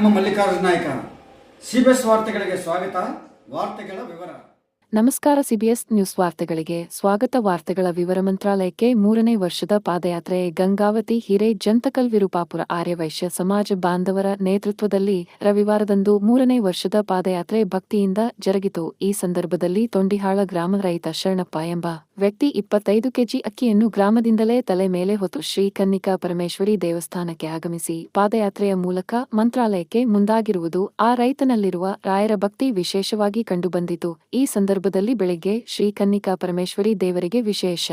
ನಿಮ್ಮ ಮಲ್ಲಿಕಾರ್ಜುನ ನಾಯ್ಕ. ಸಿಬಿಎಸ್ ವಾರ್ತೆಗಳಿಗೆ ಸ್ವಾಗತ. ವಾರ್ತೆಗಳ ವಿವರ. ನಮಸ್ಕಾರ ಸಿಬಿಎಸ್ ನ್ಯೂಸ್ ವಾರ್ತೆಗಳಿಗೆ ಸ್ವಾಗತ. ವಾರ್ತೆಗಳ ವಿವರ ಮಂತ್ರಾಲಯಕ್ಕೆ ಮೂರನೇ ವರ್ಷದ ಪಾದಯಾತ್ರೆ ಗಂಗಾವತಿ, ಹಿರೇ ಜಂತಕಲ್ ವಿರುಪಾಪುರ ಆರ್ಯವೈಶ್ಯ ಸಮಾಜ ಬಾಂಧವರ ನೇತೃತ್ವದಲ್ಲಿ ರವಿವಾರದಂದು ಮೂರನೇ ವರ್ಷದ ಪಾದಯಾತ್ರೆ ಭಕ್ತಿಯಿಂದ ಜರುಗಿತು. ಈ ಸಂದರ್ಭದಲ್ಲಿ ತೊಂಡಿಹಾಳ ಗ್ರಾಮ ರೈತ ಶರಣಪ್ಪ ಎಂಬ ವ್ಯಕ್ತಿ ಇಪ್ಪತ್ತೈದು ಕೆಜಿ ಅಕ್ಕಿಯನ್ನು ಗ್ರಾಮದಿಂದಲೇ ತಲೆ ಮೇಲೆ ಹೊತ್ತು ಶ್ರೀ ಕನ್ನಿಕಾ ಪರಮೇಶ್ವರಿ ದೇವಸ್ಥಾನಕ್ಕೆ ಆಗಮಿಸಿ ಪಾದಯಾತ್ರೆಯ ಮೂಲಕ ಮಂತ್ರಾಲಯಕ್ಕೆ ಮುಂದಾಗಿರುವುದು ಆ ರೈತನಲ್ಲಿರುವ ರಾಯರ ಭಕ್ತಿ ವಿಶೇಷವಾಗಿ ಕಂಡುಬಂದಿತು. ಈ ಸಂದರ್ಭದಲ್ಲಿ ಬೆಳಿಗ್ಗೆ ಶ್ರೀ ಕನ್ನಿಕಾ ಪರಮೇಶ್ವರಿ ದೇವರಿಗೆ ವಿಶೇಷ.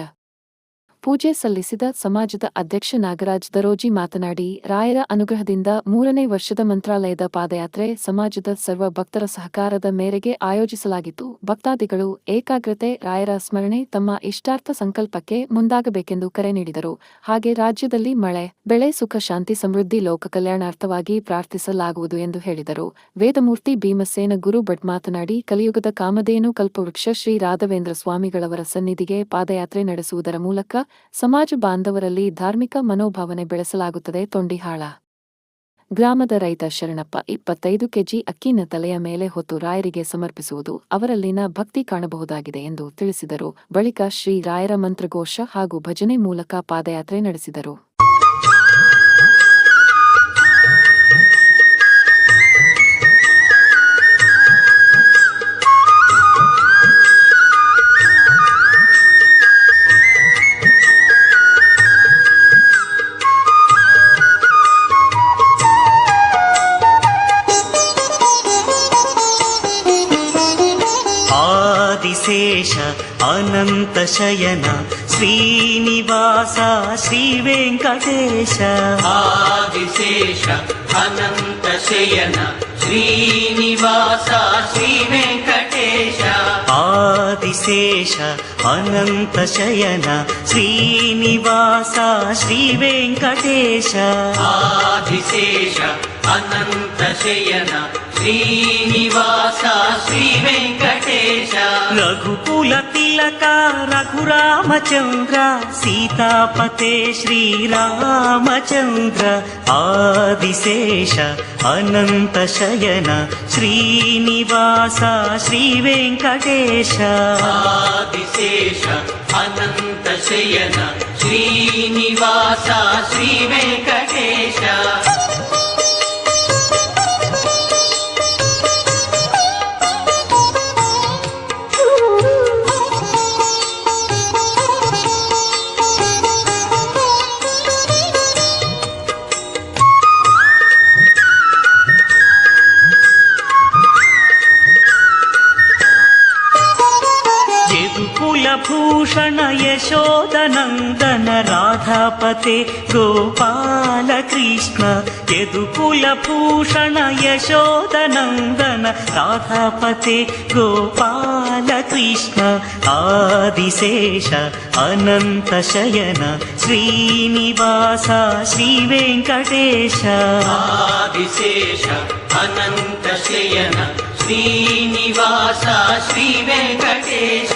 ಪೂಜೆ ಸಲ್ಲಿಸಿದ ಸಮಾಜದ ಅಧ್ಯಕ್ಷ ನಾಗರಾಜ್ ದರೋಜಿ ಮಾತನಾಡಿ, ರಾಯರ ಅನುಗ್ರಹದಿಂದ ಮೂರನೇ ವರ್ಷದ ಮಂತ್ರಾಲಯದ ಪಾದಯಾತ್ರೆ ಸಮಾಜದ ಸರ್ವ ಭಕ್ತರ ಸಹಕಾರದ ಮೇರೆಗೆ ಆಯೋಜಿಸಲಾಗಿತ್ತು. ಭಕ್ತಾದಿಗಳು ಏಕಾಗ್ರತೆ, ರಾಯರ ಸ್ಮರಣೆ, ತಮ್ಮ ಇಷ್ಟಾರ್ಥ ಸಂಕಲ್ಪಕ್ಕೆ ಮುಂದಾಗಬೇಕೆಂದು ಕರೆ ನೀಡಿದರು. ಹಾಗೆ ರಾಜ್ಯದಲ್ಲಿ ಮಳೆ, ಬೆಳೆ, ಸುಖ, ಶಾಂತಿ, ಸಮೃದ್ಧಿ, ಲೋಕ ಕಲ್ಯಾಣಾರ್ಥವಾಗಿ ಪ್ರಾರ್ಥಿಸಲಾಗುವುದು ಎಂದು ಹೇಳಿದರು. ವೇದಮೂರ್ತಿ ಭೀಮಸೇನ ಗುರು ಭಟ್ ಮಾತನಾಡಿ, ಕಲಿಯುಗದ ಕಾಮಧೇನು ಕಲ್ಪವೃಕ್ಷ ಶ್ರೀ ರಾಘವೇಂದ್ರ ಸ್ವಾಮಿಗಳವರ ಸನ್ನಿಧಿಗೆ ಪಾದಯಾತ್ರೆ ನಡೆಸುವುದರ ಮೂಲಕ ಸಮಾಜ ಬಾಂಧವರಲ್ಲಿ ಧಾರ್ಮಿಕ ಮನೋಭಾವನೆ ಬೆಳೆಸಲಾಗುತ್ತದೆ ತೊಂಡಿಹಾಳ. ಗ್ರಾಮದ ರೈತ ಶರಣಪ್ಪ ಇಪ್ಪತ್ತೈದು ಕೆಜಿ ಅಕ್ಕಿನ ತಲೆಯ ಮೇಲೆ ಹೊತ್ತು ರಾಯರಿಗೆ ಸಮರ್ಪಿಸುವುದು ಅವರಲ್ಲಿನ ಭಕ್ತಿ ಕಾಣಬಹುದಾಗಿದೆ ಎಂದು ತಿಳಿಸಿದರು. ಬಳಿಕ ಶ್ರೀ ರಾಯರ ಮಂತ್ರಘೋಷ ಹಾಗೂ ಭಜನೆ ಮೂಲಕ ಪಾದಯಾತ್ರೆ ನಡೆಸಿದರು. आदिशेष अनन्तशयन श्रीनिवास श्रीवेङ्कटेश। आदिशेष अनन्तशयन श्रीनिवास श्रीवेङ्कटेश। आदिशेष अनन्तशयन श्रीनिवास श्रीवेङ्कटेश। आदिशेष अनन्तशयन श्रीनिवास श्रीवेङ्कटेश रघुकुलतिलक रघुरामचन्द्र सीतापते श्रीरामचन्द्र आदिशेष अनन्तशयन श्रीनिवास श्रीवेङ्कटेश आदिशेष अनन्तशयन श्रीनिवास श्रीवेङ्कटेश कुलभूषणय शोदनङ्गन राधापते गोपालकृष्ण यदुकुलभूषणय शोदनङ्गन राधापते गोपालकृष्ण आदिशेष अनन्तशयन श्रीनिवास श्रीवेङ्कटेश। आदिशेष अनन्तशयन श्रीनिवास श्रीवेङ्कटेश।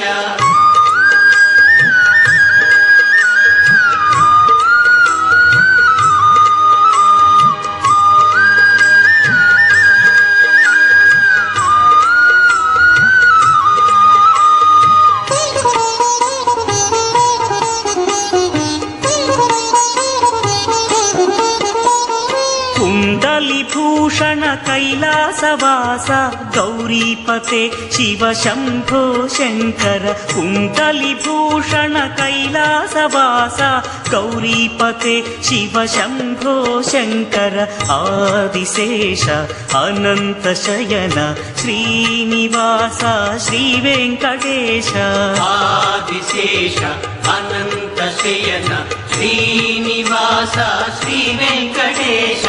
भूषण कैलासवास गौरीपते शिव शम्भो शङ्कर कुन्तलिभूषण कैलासवास गौरीपते शिव शम्भो शङ्कर आदिशेष अनन्तशयन श्रीनिवास श्रीवेङ्कटेश आदिशेष अनन्तशयन श्रीनिवास श्रीवेङ्कटेश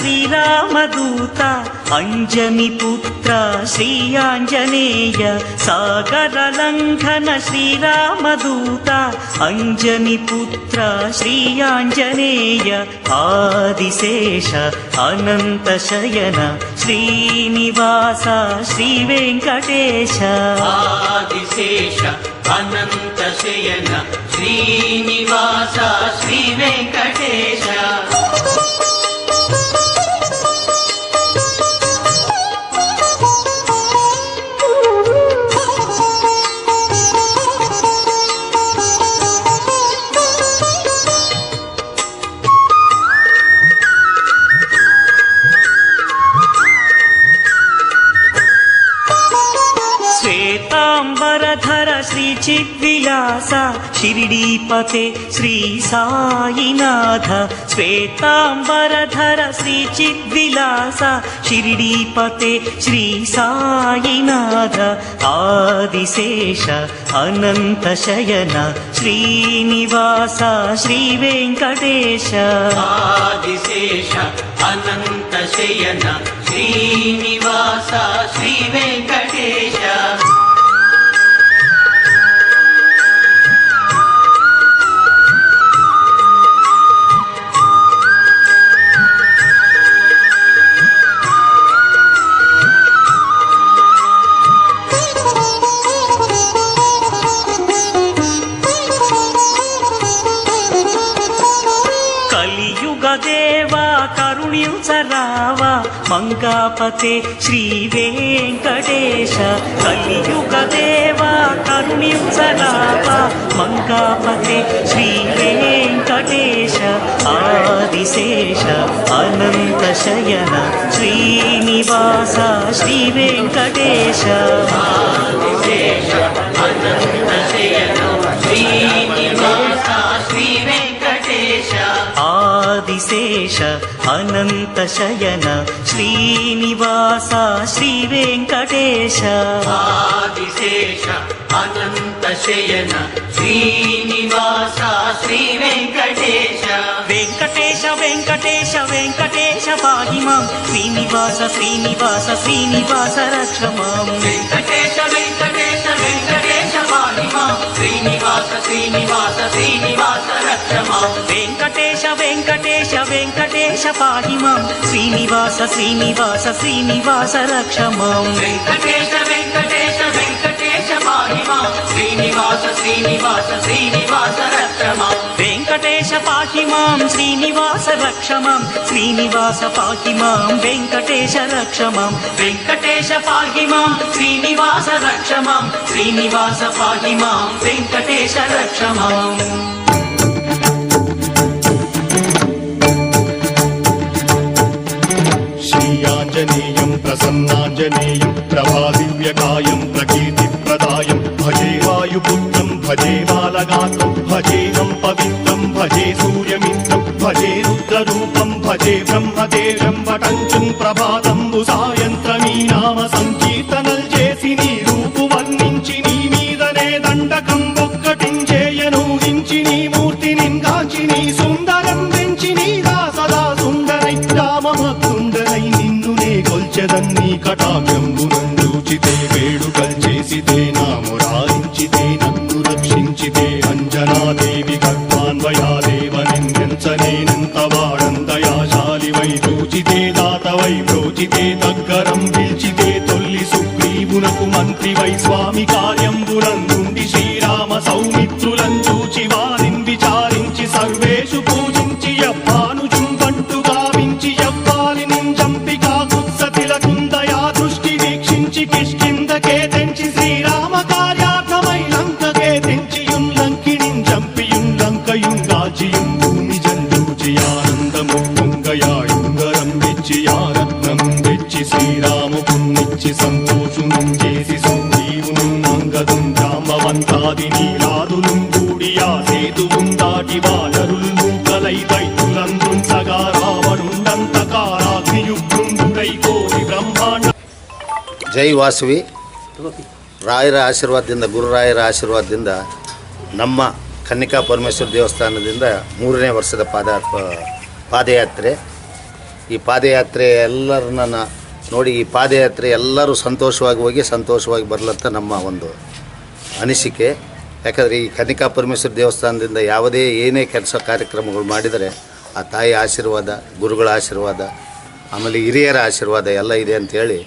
श्रीरामदूता अञ्जनिपुत्र श्रीयाञ्जनेय सागरलङ्घन सागरलङ्खन श्रीरामदूता अञ्जमि श्रीयाञ्जनेय आदिशेष अनन्तशयन श्रीनिवास श्रीवेङ्कटेश। आदिशेष अनन्तशयन श्रीनिवास श्रीवेङ्कटेश। शिरिडीपते श्री साईनाथ श्वेताम्बरधर श्रीचिद्विलास शिरिडीपते श्री साईनाथ आदिशेष अनन्तशयन श्रीनिवास श्रीवेङ्कटेश। आदिशेष अनन्तशयन श्रीनिवास श्रीवेङ्कटेश గంగాపతే శ్రీ వెంకటేశ కలియుగ దేవా కరుణించలాప. మంగాపతే శ్రీ వెంకటేశ ఆదిశేష అనంత శయన శ్రీనివాస శ్రీ వెంకటేశ. ఆదిశేష అనంత శయన శ్రీ విశేష అనంత శయన శ్రీనివాస శ్రీ వెంకటేశ. విశేష అనంత శయన శ్రీనివాస శ్రీ వెంకటేశ. వెంకటేశ వెంకటేశ వెంకటేశ పాహి మాం శ్రీనివాస శ్రీనివాస శ్రీనివాస రక్ష మాం వెంకటేశ వెంకటేశ వెంకటేశ పాహి మాం శ్రీనివాస శ్రీనివాస శ్రీనివాస వెంకటేశ వెంకటేశ వెంకటేశ పాటిమాం శ్రీనివాస శ్రీనివాస శ్రీనివాస రక్షమాం. వెంకటేశ వెంకటేశ వెంకటేశ పాహి శ్రీనివాస శ్రీనివాస శ్రీనివాస రక్షమాం. వెంకటేశ పాహిమాం శ్రీనివాస రక్షమాం. శ్రీనివాస పాహిమాం వెంకటేశ రక్షమాం. వెంకటేశ పాహిమాం శ్రీనివాస రక్షమాం. శ్రీనివాస పాహిమాం వెంకటేశ రక్షమాం. प्रसन्नाञ्जनेयं प्रभादिव्यकायं प्रकीर्तिप्रदायं भजे वायुपुत्रं भजे बालगात्रं भजेहं पवित्रं भजे सूर्यमित्रं भजे रुद्ररूपं भजे ब्रह्मदेवं वटञ्चं प्रभात నిన్నెంచనేనంత వాడంతయాశాలివై చూచితే దాతవై ప్రోచితే దగ్గరం పిలిచితే తొల్లి సుగ్రీవునకు మంత్రివై స్వామి కార్యంబులందుండి శ్రీరామ సౌమిత్రులం చూచి ಜೈ ವಾಸವಿ. ರಾಯರ ಆಶೀರ್ವಾದದಿಂದ, ಗುರುರಾಯರ ಆಶೀರ್ವಾದದಿಂದ ನಮ್ಮ ಕನ್ನಿಕಾ ಪರಮೇಶ್ವರ ದೇವಸ್ಥಾನದಿಂದ ಮೂರನೇ ವರ್ಷದ ಪಾದ, ಪಾದಯಾತ್ರೆ. ಈ ಪಾದಯಾತ್ರೆ ಎಲ್ಲರನ್ನ ನೋಡಿ, ಈ ಪಾದಯಾತ್ರೆ ಎಲ್ಲರೂ ಸಂತೋಷವಾಗಿ ಹೋಗಿ, ಸಂತೋಷವಾಗಿ ಬರಲಂತ ನಮ್ಮ ಒಂದು ಅನಿಸಿಕೆ. ಯಾಕಂದರೆ ಈ ಕನಿಕಾ ಪರಮೇಶ್ವರ ದೇವಸ್ಥಾನದಿಂದ ಯಾವುದೇ ಏನೇ ಕೆಲಸ ಕಾರ್ಯಕ್ರಮಗಳು ಮಾಡಿದರೆ, ಆ ತಾಯಿ ಆಶೀರ್ವಾದ, ಗುರುಗಳ ಆಶೀರ್ವಾದ, ಆಮೇಲೆ ಹಿರಿಯರ ಆಶೀರ್ವಾದ ಎಲ್ಲ ಇದೆ ಅಂಥೇಳಿ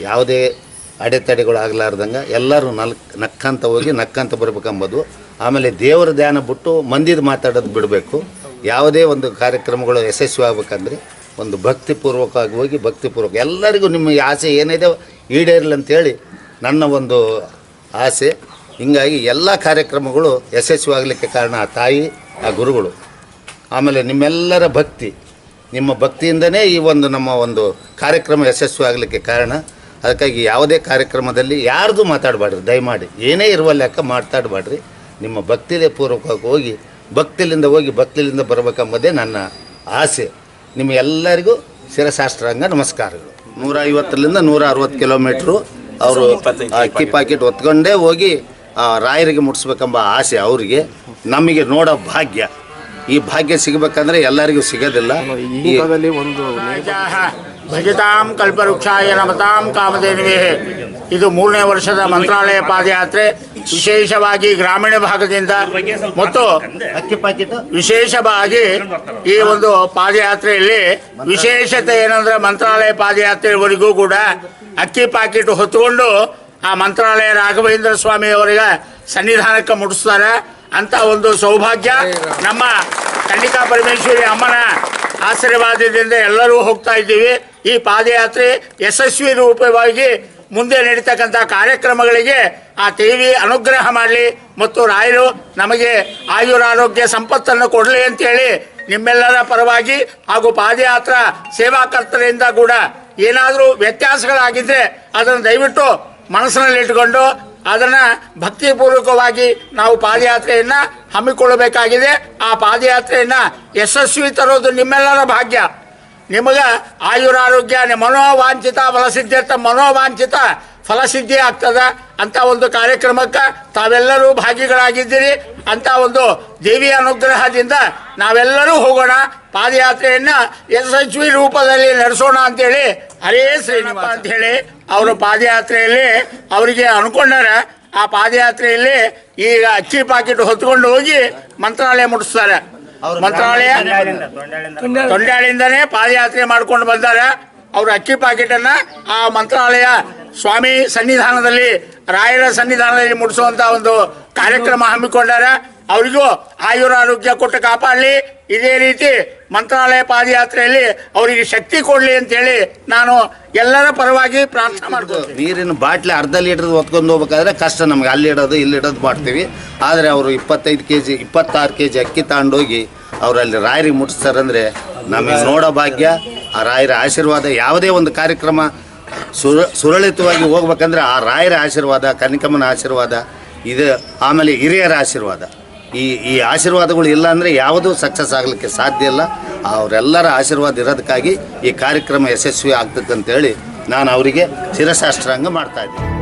ಯಾವುದೇ ಅಡೆತಡೆಗಳು ಆಗಲಾರ್ದಂಗೆ ಎಲ್ಲರೂ ನಲ್, ನಕ್ಕಂತ ಹೋಗಿ ನಕ್ಕಂತ ಬರ್ಬೇಕಂಬೋದು. ಆಮೇಲೆ ದೇವರ ಧ್ಯಾನ ಬಿಟ್ಟು ಮಂದಿದು ಮಾತಾಡೋದು ಬಿಡಬೇಕು. ಯಾವುದೇ ಒಂದು ಕಾರ್ಯಕ್ರಮಗಳು ಯಶಸ್ವಿ ಆಗ್ಬೇಕಂದ್ರೆ ಒಂದು ಭಕ್ತಿಪೂರ್ವಕವಾಗಿ ಹೋಗಿ ಭಕ್ತಿಪೂರ್ವಕ ಎಲ್ಲರಿಗೂ ನಿಮ್ಮ ಆಸೆ ಏನಿದೆ ಈಡೇರಲಿ ಅಂತೇಳಿ ನನ್ನ ಒಂದು ಆಸೆ. ಹೀಗಾಗಿ ಎಲ್ಲ ಕಾರ್ಯಕ್ರಮಗಳು ಯಶಸ್ವಿ ಆಗಲಿಕ್ಕೆ ಕಾರಣ ಆ ತಾಯಿ, ಆ ಗುರುಗಳು. ಆಮೇಲೆ ನಿಮ್ಮೆಲ್ಲರ ಭಕ್ತಿ. ನಿಮ್ಮ ಭಕ್ತಿಯಿಂದನೇ ಈ ಒಂದು ನಮ್ಮ ಒಂದು ಕಾರ್ಯಕ್ರಮ ಯಶಸ್ವಿ ಆಗಲಿಕ್ಕೆ ಕಾರಣ. ಅದಕ್ಕಾಗಿ ಯಾವುದೇ ಕಾರ್ಯಕ್ರಮದಲ್ಲಿ ಯಾರ್ದು ಮಾತಾಡಬೇಡ್ರಿ ದಯಮಾಡಿ ಏನೇ ಇರುವ ಲೆಕ್ಕ ಮಾತಾಡಬೇಡ್ರಿ ನಿಮ್ಮ ಭಕ್ತಿಲೇ ಪೂರ್ವಕವಾಗಿ ಹೋಗಿ ಭಕ್ತಿಲಿಂದ ಹೋಗಿ ಭಕ್ತಿಲಿಂದ ಬರಬೇಕೆಂಬುದೇ ನನ್ನ ಆಸೆ. ನಿಮಗೆಲ್ಲರಿಗೂ ಶಿರಶಾಸ್ತ್ರಾಂಗ ನಮಸ್ಕಾರಗಳು. ನೂರ ಐವತ್ತರಿಂದ ನೂರ ಅರವತ್ತು ಕಿಲೋಮೀಟ್ರು ಅವರು ಅಕ್ಕಿ ಪಾಕೆಟ್ ಹೊತ್ಕೊಂಡೇ ಹೋಗಿ ಆ, ರಾಯರಿಗೆ ಮುಟ್ಸ್ಬೇಕೆಂಬ ಆಸೆ ಅವರಿಗೆ. ನಮಗೆ ನೋಡೋ ಭಾಗ್ಯ. ಈ ಭಾಗ್ಯ ಸಿಗಬೇಕಂದ್ರೆ ಎಲ್ಲರಿಗೂ ಸಿಗೋದಿಲ್ಲ. ಈ ಭಜತಾಂ ಕಲ್ಪವೃಕ್ಷಾಯ ನಮತಾಂ ಕಾಮಧೇನುವೆ. ಇದು ಮೂರನೇ ವರ್ಷದ ಮಂತ್ರಾಲಯ ಪಾದಯಾತ್ರೆ. ವಿಶೇಷವಾಗಿ ಗ್ರಾಮೀಣ ಭಾಗದಿಂದ ಮತ್ತು ವಿಶೇಷವಾಗಿ ಈ ಒಂದು ಪಾದಯಾತ್ರೆಯಲ್ಲಿ ವಿಶೇಷತೆ ಏನಂದ್ರೆ ಮಂತ್ರಾಲಯ ಪಾದಯಾತ್ರೆವರೆಗೂ ಕೂಡ ಅಕ್ಕಿ ಪಾಕಿಟ್ ಹೊತ್ತುಕೊಂಡು ಆ ಮಂತ್ರಾಲಯ ರಾಘವೇಂದ್ರ ಸ್ವಾಮಿ ಅವರಿಗೆ ಸನ್ನಿಧಾನಕ್ಕೆ ಮುಟ್ಟಿಸ್ತಾರೆ. ಅಂತ ಒಂದು ಸೌಭಾಗ್ಯ ನಮ್ಮ ಕನ್ನಿಕಾ ಪರಮೇಶ್ವರಿ ಅಮ್ಮನ ಆಶೀರ್ವಾದದಿಂದ ಎಲ್ಲರೂ ಹೋಗ್ತಾ ಇದ್ದೀವಿ. ಈ ಪಾದಯಾತ್ರೆ ಯಶಸ್ವಿ ರೂಪವಾಗಿ ಮುಂದೆ ನಡೀತಕ್ಕಂಥ ಕಾರ್ಯಕ್ರಮಗಳಿಗೆ ಆ ದೇವಿ ಅನುಗ್ರಹ ಮಾಡಲಿ ಮತ್ತು ರಾಯರು ನಮಗೆ ಆಯುರಾರೋಗ್ಯ ಸಂಪತ್ತನ್ನು ಕೊಡಲಿ ಅಂತೇಳಿ ನಿಮ್ಮೆಲ್ಲರ ಪರವಾಗಿ ಹಾಗೂ ಪಾದಯಾತ್ರಾ ಸೇವಾಕರ್ತರಿಂದ ಕೂಡ ಏನಾದರೂ ವ್ಯತ್ಯಾಸಗಳಾಗಿದ್ದರೆ ಅದನ್ನು ದಯವಿಟ್ಟು ಮನಸ್ಸಿನಲ್ಲಿಟ್ಟುಕೊಂಡು ಅದನ್ನು ಭಕ್ತಿಪೂರ್ವಕವಾಗಿ ನಾವು ಪಾದಯಾತ್ರೆಯನ್ನು ಹಮ್ಮಿಕೊಳ್ಳಬೇಕಾಗಿದೆ. ಆ ಪಾದಯಾತ್ರೆಯನ್ನು ಯಶಸ್ವಿ ತರೋದು ನಿಮ್ಮೆಲ್ಲರ ಭಾಗ್ಯ. ನಿಮಗ ಆಯುರಾರೋಗ್ಯ ಮನೋವಾಂಛಿತ ಫಲಸಿದ್ಧಿ ಮನೋವಾಂಛಿತ ಫಲಸಿದ್ಧಿ ಆಗ್ತದ ಅಂತ ಒಂದು ಕಾರ್ಯಕ್ರಮಕ್ಕೆ ತಾವೆಲ್ಲರೂ ಭಾಗಿಗಳಾಗಿದ್ದೀರಿ ಅಂತ ಒಂದು ದೇವಿ ಅನುಗ್ರಹದಿಂದ ನಾವೆಲ್ಲರೂ ಹೋಗೋಣ. ಪಾದಯಾತ್ರೆಯನ್ನ ಯಶಸ್ವಿ ರೂಪದಲ್ಲಿ ನಡೆಸೋಣ ಅಂತೇಳಿ ಹರೇ ಶ್ರೀನಿವಾಸ ಅಂತ ಹೇಳಿ ಅವರು ಪಾದಯಾತ್ರೆಯಲ್ಲಿ ಅವರಿಗೆ ಅನ್ಕೊಂಡಾರ. ಆ ಪಾದಯಾತ್ರೆಯಲ್ಲಿ ಈಗ ಅಕ್ಕಿ ಪಾಕಿಟ್ ಹೊತ್ಕೊಂಡು ಹೋಗಿ ಮಂತ್ರಾಲಯ ಮುಟ್ಟಿಸ್ತಾರೆ ಮಂತ್ರಾಲಯ ತೊಂಡಾಳಿಂದನೇ ಪಾದಯಾತ್ರೆ ಮಾಡ್ಕೊಂಡು ಬಂದಾರೆ. ಅವ್ರ ಅಕ್ಕಿ ಪಾಕೆಟ್ ಅನ್ನ ಆ ಮಂತ್ರಾಲಯ ಸ್ವಾಮಿ ಸನ್ನಿಧಾನದಲ್ಲಿ ರಾಯರ ಸನ್ನಿಧಾನದಲ್ಲಿ ಮುಡಿಸುವಂತ ಒಂದು ಕಾರ್ಯಕ್ರಮ ಹಮ್ಮಿಕೊಂಡಾರ. ಅವರಿಗೂ ಆಯುರಾರೋಗ್ಯ ಕೊಟ್ಟು ಕಾಪಾಡಲಿ. ಇದೇ ರೀತಿ ಮಂತ್ರಾಲಯ ಪಾದಯಾತ್ರೆಯಲ್ಲಿ ಅವರಿಗೆ ಶಕ್ತಿ ಕೊಡಲಿ ಅಂತೇಳಿ ನಾನು ಎಲ್ಲರ ಪರವಾಗಿ ಪ್ರಾರ್ಥನೆ ಮಾಡ್ತೀನಿ ನೀರಿನ ಬಾಟ್ಲಿ ಅರ್ಧ ಲೀಟರ್ ಹೊತ್ಕೊಂಡು ಹೋಗ್ಬೇಕಾದ್ರೆ ಕಷ್ಟ ನಮ್ಗೆ. ಅಲ್ಲಿ ಇಡೋದು, ಇಲ್ಲಿ ಇಡೋದು ಮಾಡ್ತೀವಿ. ಆದರೆ ಅವರು ಇಪ್ಪತ್ತೈದು ಕೆ ಜಿ ಇಪ್ಪತ್ತಾರು ಕೆ ಜಿ ಅಕ್ಕಿ ತಗೊಂಡೋಗಿ ಅವರಲ್ಲಿ ರಾಯರಿ ರಾಯರಿಗೆ ಮುಟ್ಟಿಸ್ತಾರಂದ್ರೆ ನಮಗೆ ನೋಡೋ ಭಾಗ್ಯ, ಆ ರಾಯರ ಆಶೀರ್ವಾದ ಯಾವುದೇ ಒಂದು ಕಾರ್ಯಕ್ರಮ ಸುರ, ಸುರಳಿತವಾಗಿ ಹೋಗ್ಬೇಕಂದ್ರೆ ಆ ರಾಯರ ಆಶೀರ್ವಾದ, ಕನಿಕಮ್ಮನ ಆಶೀರ್ವಾದ, ಇದು ಆಮೇಲೆ ಹಿರಿಯರ ಆಶೀರ್ವಾದ. ಈ ಈ ಆಶೀರ್ವಾದಗಳು ಇಲ್ಲ ಅಂದರೆ ಯಾವುದೂ ಸಕ್ಸಸ್ ಆಗಲಿಕ್ಕೆ ಸಾಧ್ಯ ಇಲ್ಲ. ಅವರೆಲ್ಲರ ಆಶೀರ್ವಾದ ಇರೋದಕ್ಕಾಗಿ ಈ ಕಾರ್ಯಕ್ರಮ ಯಶಸ್ವಿ ಆಗ್ತದೆ ಅಂತೇಳಿ ನಾನು ಅವರಿಗೆ ಶಿರಶಾಸ್ತ್ರಾಂಗ ಮಾಡ್ತಾ ಇದ್ದೀನಿ.